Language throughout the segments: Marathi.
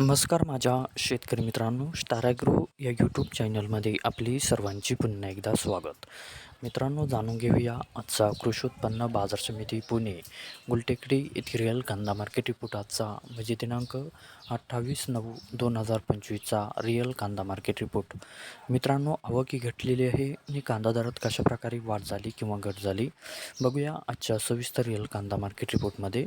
नमस्कार माझ्या शेतकरी मित्रांनो स्टाराग्रो या यूट्यूब चॅनलमध्ये आपली सर्वांची पुन्हा एकदा स्वागत. मित्रांनो जाणून घेऊया आजचा कृषी उत्पन्न बाजार समिती पुणे गुलटेकडी येथील कांदा मार्केट रिपोर्ट आजचा. म्हणजे दिनांक अठ्ठावीस नऊ दोन हजार पंचवीसचा रिअल कांदा मार्केट रिपोर्ट मित्रांनो आवकी घटलेली आहे आणि कांदा दरात कशाप्रकारे वाढ झाली किंवा घट झाली बघूया आजच्या सविस्तर रिअल कांदा मार्केट रिपोर्टमध्ये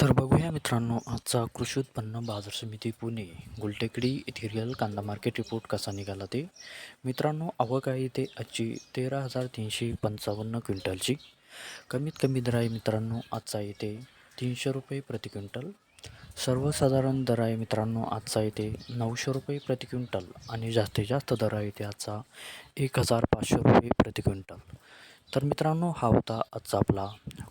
तर बघूया मित्रांनो आजचा कृषी उत्पन्न बाजार समिती पुणे गुलटेकडी येथे रिअल कांदा मार्केट रिपोर्ट कसा निघाला ते? मित्रांनो आवक आहे ते आजची तेरा हजार तीनशे पंचावन्न क्विंटलची. कमीत कमी दर आहे मित्रांनो आजचा येते तीनशे रुपये प्रति क्विंटल. सर्वसाधारण दर आहे मित्रांनो आजचा येते नऊशे रुपये प्रति क्विंटल आणि जास्तीत जास्त दर आहे ते आजचा एक हजार पाचशे रुपये प्रति क्विंटल. तर मित्रांनो हा होता आजचा आपला